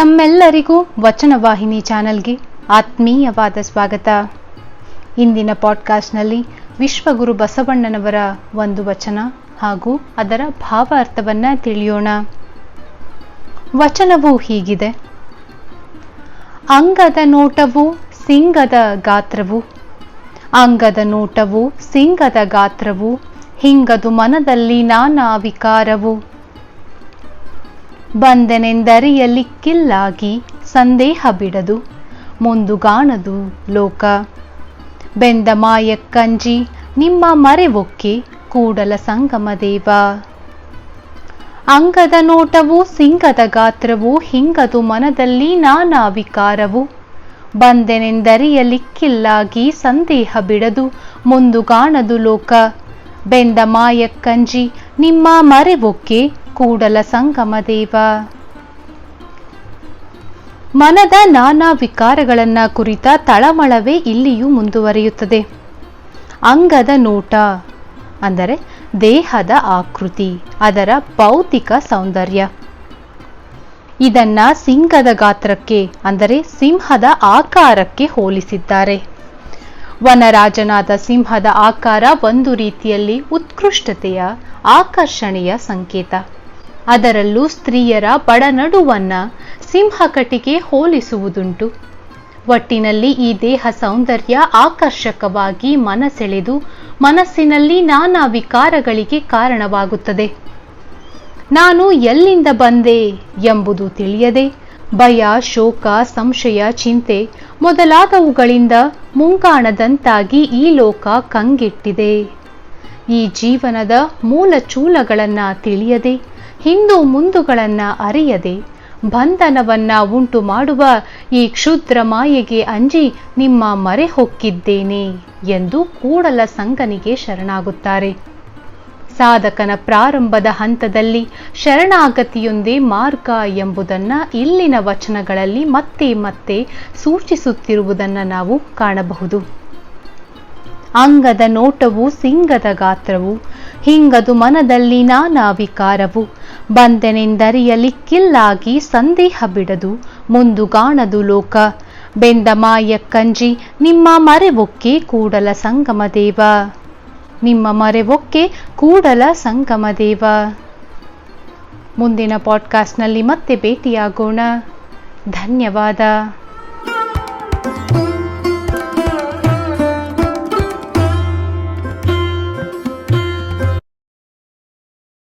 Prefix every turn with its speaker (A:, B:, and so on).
A: ತಮ್ಮೆಲ್ಲರಿಗೂ ವಚನವಾಹಿನಿ ಚಾನೆಲ್ಗೆ ಆತ್ಮೀಯವಾದ ಸ್ವಾಗತ. ಇಂದಿನ ಪಾಡ್ಕಾಸ್ಟ್ನಲ್ಲಿ ವಿಶ್ವಗುರು ಬಸವಣ್ಣನವರ ಒಂದು ವಚನ ಹಾಗೂ ಅದರ ಭಾವಾರ್ಥವನ್ನ ತಿಳಿಯೋಣ. ವಚನವು ಹೀಗಿದೆ. ಅಂಗದ ನೋಟವು ಸಿಂಗದ ಗಾತ್ರವು, ಅಂಗದ ನೋಟವು ಸಿಂಗದ ಗಾತ್ರವು, ಹಿಂಗದು ಮನದಲ್ಲಿ ನಾನಾ ವಿಕಾರವು. ಬಂದೆನೆಂದರಿಯಲಿಕ್ಕಿಲ್ಲಾಗಿ ಸಂದೇಹ ಬಿಡದು ಮುಂದುಗಾಣದು ಲೋಕ. ಬೆಂದ ಮಾಯಕ್ಕಂಜಿ ನಿಮ್ಮ ಮರೆವೊಕ್ಕೆ ಕೂಡಲ ಸಂಗಮ ದೇವ. ಅಂಗದ ನೋಟವು ಸಿಂಗದ ಗಾತ್ರವು ಹಿಂಗದು ಮನದಲ್ಲಿ ನಾನಾ ವಿಕಾರವು. ಬಂದೆನೆಂದರಿಯಲಿಕ್ಕಿಲ್ಲಾಗಿ ಸಂದೇಹ ಬಿಡದು ಮುಂದುಗಾಣದು ಲೋಕ. ಬೆಂದ ಮಾಯಕ್ಕಂಜಿ ನಿಮ್ಮ ಮರೆವೊಕ್ಕೆ ಕೂಡಲ ಸಂಗಮ ದೇವ. ಮನದ ನಾನಾ ವಿಕಾರಗಳನ್ನ ಕುರಿತ ತಳಮಳವೇ ಇಲ್ಲಿಯೂ ಮುಂದುವರಿಯುತ್ತದೆ. ಅಂಗದ ನೋಟ, ಅಂದರೆ ದೇಹದ ಆಕೃತಿ, ಅದರ ಭೌತಿಕ ಸೌಂದರ್ಯ. ಇದನ್ನ ಸಿಂಹದ ಗಾತ್ರಕ್ಕೆ, ಅಂದರೆ ಸಿಂಹದ ಆಕಾರಕ್ಕೆ ಹೋಲಿಸಿದ್ದಾರೆ. ವನರಾಜನಾದ ಸಿಂಹದ ಆಕಾರ ಒಂದು ರೀತಿಯಲ್ಲಿ ಉತ್ಕೃಷ್ಟತೆಯ, ಆಕರ್ಷಣೆಯ ಸಂಕೇತ. ಅದರಲ್ಲೂ ಸ್ತ್ರೀಯರ ಬಡನಡುವನ್ನ ಸಿಂಹಕಟಿಗೆ ಹೋಲಿಸುವುದುಂಟು. ಒಟ್ಟಿನಲ್ಲಿ ಈ ದೇಹ ಸೌಂದರ್ಯ ಆಕರ್ಷಕವಾಗಿ ಮನಸೆಳೆದು ಮನಸ್ಸಿನಲ್ಲಿ ನಾನಾ ವಿಕಾರಗಳಿಗೆ ಕಾರಣವಾಗುತ್ತದೆ. ನಾನು ಎಲ್ಲಿಂದ ಬಂದೆ ಎಂಬುದು ತಿಳಿಯದೆ, ಭಯ, ಶೋಕ, ಸಂಶಯ, ಚಿಂತೆ ಮೊದಲಾದವುಗಳಿಂದ ಮುಂಗಾಣದಂತಾಗಿ ಈ ಲೋಕ ಕಂಗೆಟ್ಟಿದೆ. ಈ ಜೀವನದ ಮೂಲ ಚೂಲಗಳನ್ನ ತಿಳಿಯದೆ ಹಿಂದು ಮುಂದುಗಳನ್ನ ಅರಿಯದೆ, ಬಂಧನವನ್ನ ಉಂಟು ಮಾಡುವ ಈ ಕ್ಷುದ್ರ ಮಾಯೆಗೆ ಅಂಜಿ ನಿಮ್ಮ ಮರೆ ಹೊಕ್ಕಿದ್ದೇನೆ ಎಂದು ಕೂಡಲ ಸಂಗನಿಗೆ ಶರಣಾಗುತ್ತಾರೆ. ಸಾಧಕನ ಪ್ರಾರಂಭದ ಹಂತದಲ್ಲಿ ಶರಣಾಗತಿಯೊಂದೇ ಮಾರ್ಗ ಎಂಬುದನ್ನ ಇಲ್ಲಿನ ವಚನಗಳಲ್ಲಿ ಮತ್ತೆ ಮತ್ತೆ ಸೂಚಿಸುತ್ತಿರುವುದನ್ನು ನಾವು ಕಾಣಬಹುದು. ಅಂಗದ ನೋಟವು ಸಿಂಗದ ಗಾತ್ರವು ಹಿಂಗದು ಮನದಲ್ಲಿ ನಾನಾ ವಿಕಾರವು. ಬಂದೆನೆಂದರಿಯಲಿಕ್ಕಿಲ್ಲಾಗಿ ಸಂದೇಹ ಬಿಡದು ಮುಂದುಗಾಣದು ಲೋಕ. ಬೆಂದ ಮಾಯಕ್ಕಂಜಿ ನಿಮ್ಮ ಮರೆವೊಕ್ಕೆ ಕೂಡಲ ಸಂಗಮ ದೇವ. ನಿಮ್ಮ ಮರೆವೊಕ್ಕೆ ಕೂಡಲ ಸಂಗಮ ದೇವ. ಮುಂದಿನ ಪಾಡ್ಕಾಸ್ಟ್ನಲ್ಲಿ ಮತ್ತೆ ಭೇಟಿಯಾಗೋಣ. ಧನ್ಯವಾದ.